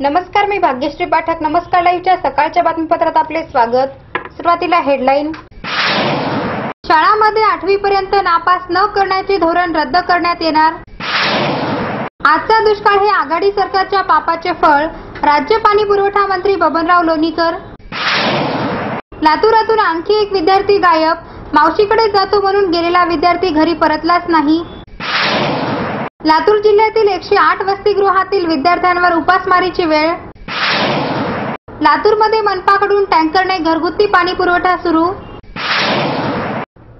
नमस्कार मी भाग्यश्री पाठक. नमस्कार लाईव्हच्या सकाळच्या बातमीपत्रात आपले स्वागत. सुरुवातीला हेडलाईन. शाळामध्ये आठवी पर्यंत नापास न करण्याचे धोरण रद्द करण्यात येणार. आजचा दुष्काळ हे आघाडी सरकारच्या पापाचे फळ. राज्य पाणी पुरवठा मंत्री बबनराव लोणीकर. लातूरातून आणखी एक विद्यार्थी गायब. मावशीकडे जातो म्हणून गेलेला विद्यार्थी घरी परतलाच नाही. लातूर जिल्ह्यातील एकशे आठ वसतिगृहातील विद्यार्थ्यांवर उपासमारीची वेळ. लातूरमध्ये मनपाकडून टँकरने घरगुती पाणी पुरवठा सुरू.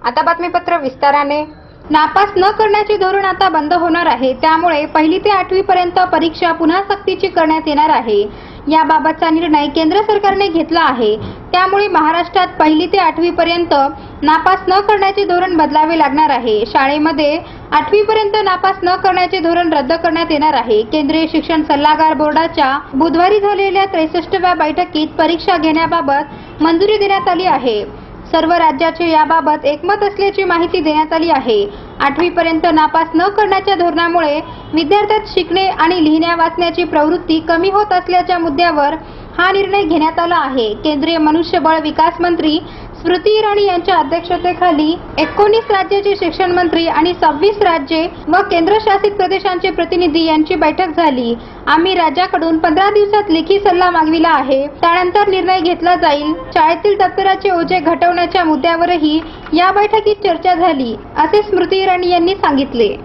आता बातमीपत्र विस्ताराने. नापास न करण्याचे धोरण आता बंद होणार आहे. त्यामुळे पहिली ते आठवी पर्यंत परीक्षा पुन्हा सक्तीची करण्यात येणार आहे. याबाबतचा निर्णय केंद्र सरकारने घेतला आहे. त्यामुळे महाराष्ट्रात पहिली ते आठवी पर्यंत नापास न करण्याचे धोरण बदलावे लागणार आहे. शाळेमध्ये आठवी पर्यंत नापास न करण्याचे धोरण रद्द करण्यात येणार आहे. केंद्रीय शिक्षण सल्लागार बोर्डाच्या बुधवारी झालेल्या त्रेसष्टव्या बैठकीत परीक्षा घेण्याबाबत मंजुरी देण्यात आली आहे. सर्व राज्याचे याबाबत एकमत असल्याची माहिती देण्यात आली आहे. आठवी पर्यंत नापास न करण्याच्या धोरणामुळे विद्यार्थ्यात शिकणे आणि लिहिण्या वाचण्याची प्रवृत्ती कमी होत असल्याच्या मुद्द्यावर हा निर्णय घेण्यात आला आहे. केंद्रीय मनुष्यबळ विकास मंत्री स्मृती इराणी यांच्या अध्यक्षतेखाली एकोणीस राज्याचे शिक्षण मंत्री आणि सव्वीस राज्ये व केंद्रशासित प्रदेशांचे प्रतिनिधी यांची बैठक झाली. आम्ही राज्याकडून पंधरा दिवसात लेखी सल्ला मागविला आहे. त्यानंतर निर्णय घेतला जाईल. शाळेतील दप्तराचे ओझे घटवण्याच्या मुद्द्यावरही या बैठकीत चर्चा झाली असे स्मृती इराणी यांनी सांगितले.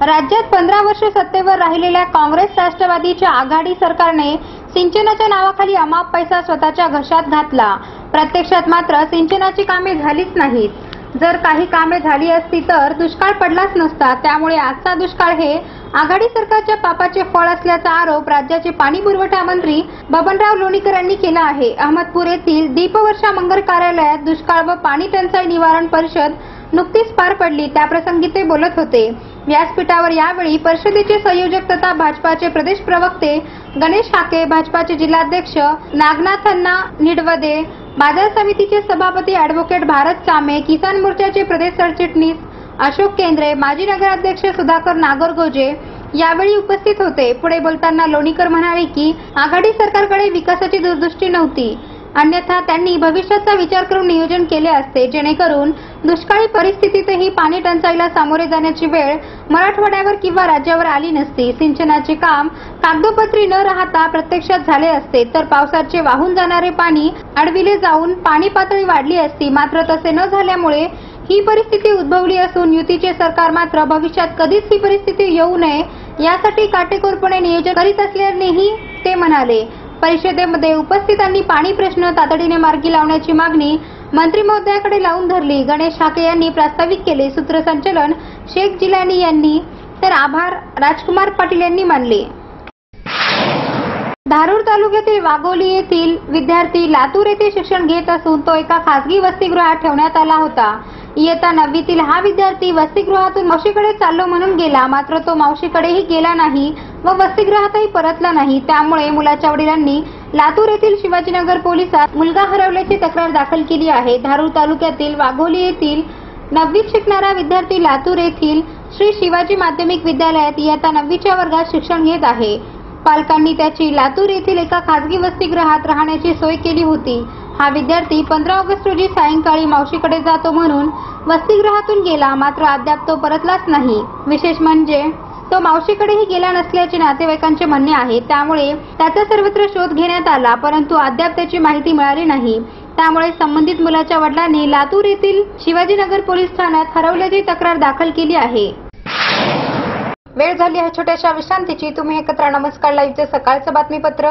राज्यात पंधरा वर्ष सत्तेवर राहिलेल्या काँग्रेस राष्ट्रवादीच्या आघाडी सरकारने सिंचनाच्या नावाखाली अमाप पैसा स्वतःच्या घशात घातला. प्रत्यक्षात मात्र सिंचनाची कामे झालीच नाहीत. जर काही कामे झाली असती तर दुष्काळ पडलाच नसता. त्यामुळे आजचा दुष्काळ हे आघाडी सरकारच्या पापाचे फळ असल्याचा आरोप राज्याचे पाणी पुरवठा मंत्री बबनराव लोणीकर यांनी केला आहे. अहमदपूर येथील दीपवर्षा मंगल कार्यालयात दुष्काळ व पाणी टंचाई निवारण परिषद नुकतीच पार पडली. त्याप्रसंगी ते बोलत होते. व्यासपीठावर यावेळी परिषदेचे संयोजक तथा भाजपाचे प्रदेश प्रवक्ते गणेश हाके भाजपाचे जिल्हाध्यक्ष नागनाथांना निडवदे बाजार समितीचे सभापती अॅडव्होकेट भारत सामे किसान मोर्चाचे प्रदेश सरचिटणीस अशोक केंद्रे माजी नगराध्यक्ष सुधाकर नागरगोजे यावेळी उपस्थित होते. पुढे बोलताना लोणीकर म्हणाले की आघाडी सरकारकडे विकासाची दूरदृष्टी नव्हती. अन्यथा त्यांनी भविष्याचा विचार करून नियोजन केले असते जेणेकरून दुष्काळी परिस्थितीतही पाणी टंचाईला सामोरे जाण्याची वेळ मराठवाड्यावर किंवा राज्यावर आली नसती. सिंचनाचे काम कागदोपत्री न राहता प्रत्यक्षात झाले असते तर पावसाचे वाहून जाणारे पाणी अडविले जाऊन पाणी पातळी वाढली असती. मात्र तसे न झाल्यामुळे ही परिस्थिती उद्भवली असून युतीचे सरकार मात्र भविष्यात कधीच ही परिस्थिती येऊ नये यासाठी काटेकोरपणे नियोजन करीत असल्यानेही ते म्हणाले. परिषदेमध्ये उपस्थितांनी पाणी प्रश्न तातडीने मार्गी लावण्याची मागणी मंत्री महोदयाकडे लावून धरली. गणेश ठाके यांनी प्रास्ताविक केले. सूत्रसंचलन शेख जिलानी यांनी. तर आभार राजकुमार पाटील यांनी मानले. धारूर तालुक्यातील वाघोली येथील विद्यार्थी लातूर येथे शिक्षण घेत असून तो एका खासगी वसतिगृहात ठेवण्यात आला होता. इयत्ता नववीतील हा विद्यार्थी वसतिगृहातून मावशीकडे चाललो म्हणून गेला. मात्र तो मावशीकडेही गेला नाही व वसतिगृहातही परतला नाही. त्यामुळे मुलाच्या वडिलांनी लातूर येथील शिवाजीनगर पोलिसात मुलगा हरवल्याची तक्रार दाखल केली आहे. धारूर तालुक्यातील वाघोली येथील नववीत शिकणारा विद्यार्थी लातूर येथील श्री शिवाजी माध्यमिक विद्यालयात इयत्ता नववीच्या वर्गात शिक्षण घेत आहे. पालकांनी त्याची लातूर येथील एका खासगी वसतिगृहात राहण्याची सोय केली होती. हा विद्यार्थी पंधरा ऑगस्ट रोजी सायंकाळी मावशीकडे जातो म्हणून वसतिगृहातून गेला मात्र अद्याप तो परतलाच नाही. विशेष म्हणजे तो मावशीकडेही गेला नसल्याचे नातेवाईकांचे म्हणणे आहे. त्यामुळे त्याचा सर्वत्र शोध घेण्यात आला परंतु अद्याप त्याची माहिती मिळाली नाही. त्यामुळे संबंधित मुलाच्या वडिलांनी लातूर येथील शिवाजीनगर पोलीस ठाण्यात हरवल्याची तक्रार दाखल केली आहे. वेळ झाली आहे छोट्याशा विश्रांतीची. तुम्ही एकत्र नमस्कार. लाईव्हचे सकाळचं बातमीपत्र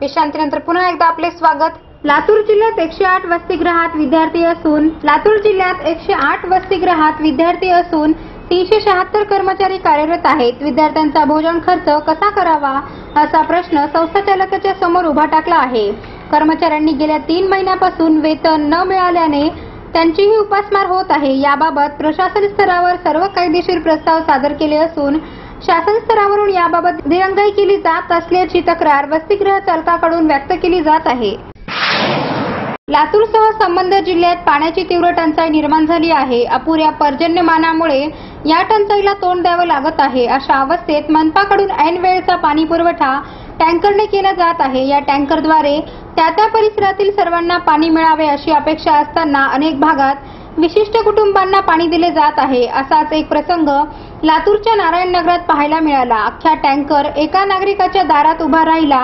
विश्रांतीनंतर पुन्हा एकदा आपले स्वागत. लातूर जिल्ह्यात एकशे आठ वसतिगृहात विद्यार्थी असून लातूर जिल्ह्यात एकशे आठ वसतिगृहात विद्यार्थी असून तीनशे शहात्तर कर्मचारी कार्यरत आहेत. विद्यार्थ्यांचा भोजन खर्च कसा करावा असा प्रश्न संस्था चालकाच्या समोर उभा टाकला आहे. कर्मचाऱ्यांनी गेल्या तीन महिन्यापासून वेतन न मिळाल्याने त्यांचीही उपासमार होत आहे. याबाबत प्रशासन स्तरावर सर्व कायदेशीर प्रस्ताव सादर केले असून शासन स्तरावरून याबाबत दिरंगाई केली जात असल्याची तक्रार वसतिगृह चालकाकडून व्यक्त केली जात आहे. लातूरसह संबंध जिल्ह्यात पाण्याची तीव्र टंचाई निर्माण झाली आहे. अपुऱ्या पर्जन्यमानामुळे या टंचाईला तोंड द्यावं लागत आहे. अशा अवस्थेत मनपाकडून ऐन वेळचा पाणी पुरवठा टँकरने केला जात आहे. या टँकरद्वारे त्या त्या परिसरातील सर्वांना पाणी मिळावे अशी अपेक्षा असताना अनेक भागात विशिष्ट कुटुंबांना पाणी दिले जात आहे. असाच एक प्रसंग लातूरच्या नारायण नगरात पाहायला मिळाला. अख्ख्या टँकर एका नागरिकाच्या दारात उभा राहिला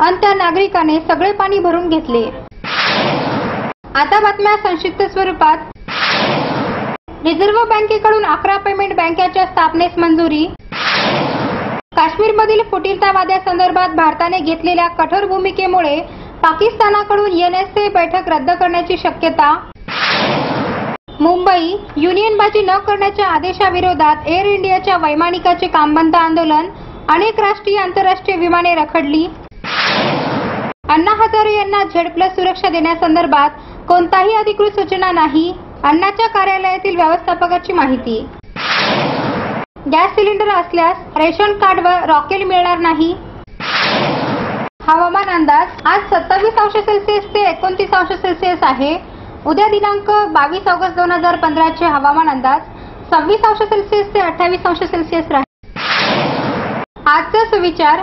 आणि त्या नागरिकाने सगळे पाणी भरून घेतले. आता बातम्या संक्षिप्त स्वरूपात. रिझर्व्ह बँकेकडून अकरा पेमेंट बँकेच्या स्थापनेस मंजुरी. काश्मीरमधील फुटीरतावाद्यासंदर्भात भारताने घेतलेल्या कठोर भूमिकेमुळे पाकिस्तानाकडून एनएसए बैठक रद्द करण्याची शक्यता. मुंबई युनियनबाजी न करण्याच्या आदेशाविरोधात एअर इंडियाच्या वैमानिकाचे काम बंद आंदोलन अनेक राष्ट्रीय आंतरराष्ट्रीय विमाने रखडली. अण्णा हजारे यांना झेड प्लस सुरक्षा देण्यासंदर्भात कोणताही अधिकृत सूचना नाही अण्णाच्या कार्यालयातील व्यवस्थापकाची माहिती. गॅस सिलेंडर असल्यास रेशन कार्डवर रॉकेल मिळणार नाही. हवामान अंदाज आज सत्तावीस अंश सेल्सिअस ते एकोणतीस अंश सेल्सिअस आहे. उद्या दिनांक बावीस ऑगस्ट दोन हजार पंधराचे हवामान अंदाज सव्वीस अंश सेल्सिअस ते अठ्ठावीस अंश सेल्सिअस राहील. आजचा सुविचार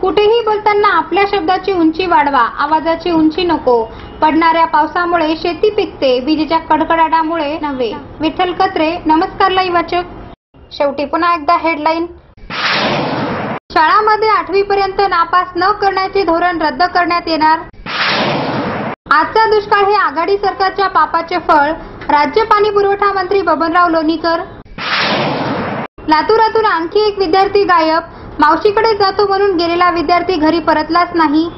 कुठेही बोलताना आपल्या शब्दाची उंची वाढवा आवाजाची उंची नको. पडणाऱ्या पावसामुळे शेती पिकते विजेच्या कडकडाटामुळे नव्हे. विठ्ठल कत्रे नमस्कार लाई वाचक. शेवटी पुन्हा एकदा हेडलाईन शाळामध्ये आठवी पर्यंत नापास न करण्याचे धोरण रद्द करण्यात येणार. आजचा दुष्काळ हे आघाडी सरकारच्या पापाचे फळ. राज्य पाणी पुरवठा मंत्री बबनराव लोणीकर. लातूरातून आणखी एक विद्यार्थी गायब. मावशीकडे जातो म्हणून गेलेला विद्यार्थी घरी परतलाच नाही.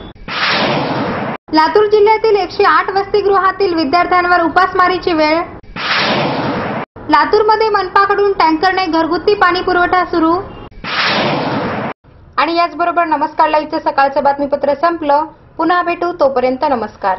लातूर जिल्ह्यातील एकशे आठ वसतिगृहातील विद्यार्थ्यांवर उपासमारीची वेळ. लातूरमध्ये मनपाकडून टँकरने घरगुती पाणी पुरवठा सुरू. आणि याचबरोबर नमस्कार लाईव्हचं सकाळचं बातमीपत्र संपलं. पुन्हा भेटू तोपर्यंत नमस्कार.